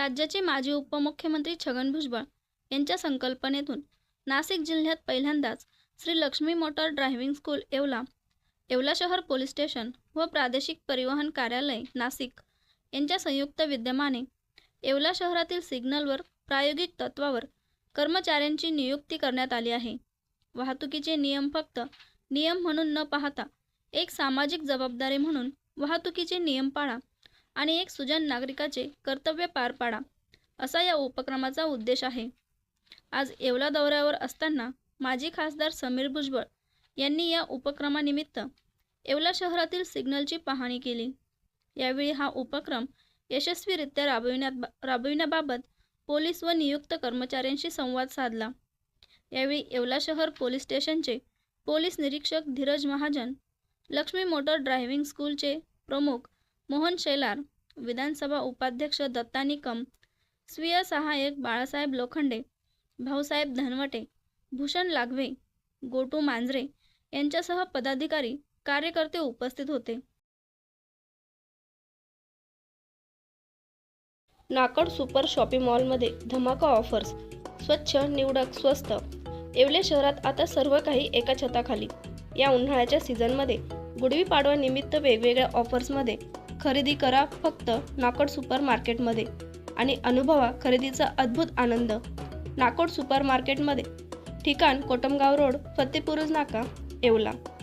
राज्याचे माजी उपमुख्यमंत्री छगन भुजबळ यांच्या संकल्पनेतून नाशिक जिल्ह्यात पहिल्यांदाच Shri Lakshmi motor driving school Yeola. Yeola शहर पोलीस स्टेशन व प्रादेशिक परिवहन कार्यालय नाशिक यांच्या संयुक्त विद्यमाने येवला शहरातील सिग्नलवर प्रायोगिक तत्वावर कर्मचाऱ्यांची नियुक्ती करण्यात आली आहे. वाहतुकीचे नियम फक्त नियम म्हणून न पाहता एक सामाजिक जबाबदारी म्हणून वाहतुकीचे नियम पाळा आणि एक सुजन नागरिकाचे कर्तव्य पार पाडा असा या उपक्रमाचा उद्देश आहे. आज येवला दौऱ्यावर असताना माजी खासदार समीर भुजबळ यांनी या उपक्रमानिमित्त येवला शहरातील सिग्नलची पाहणी केली. यावेळी हा उपक्रम यशस्वीरित्या राबविण्यात राबविण्याबाबत पोलीस व नियुक्त कर्मचाऱ्यांशी संवाद साधला. यावेळी येवला शहर पोलीस स्टेशनचे पोलीस निरीक्षक धीरज महाजन लक्ष्मी मोटर ड्रायव्हिंग स्कूलचे प्रमुख मोहन शेलार विधानसभा उपाध्यक्ष दत्ता निकम स्वीय सहाय्यक बाळासाहेब लोखंडे भाऊसाहेब धनवटे भूषण लागवे गोटू मांजरे यांच्यासह पदाधिकारी कार्यकर्ते उपस्थित होते. नाकड सुपर शॉपिंग मॉलमध्ये धमाका ऑफर्स स्वच्छ निवडक स्वस्त. येवले शहरात आता सर्व काही एका छताखाली. या उन्हाळ्याच्या सीझनमध्ये गुढीपाडवा निमित्त वेगवेगळ्या ऑफर्समध्ये खरेदी करा फक्त नाकोड सुपर मार्केटमध्ये आणि अनुभवा खरेदीचा अद्भुत आनंद. नाकोड सुपर मार्केटमध्ये ठिकाण कोटमगाव रोड फतेपुरुज नाका येवला.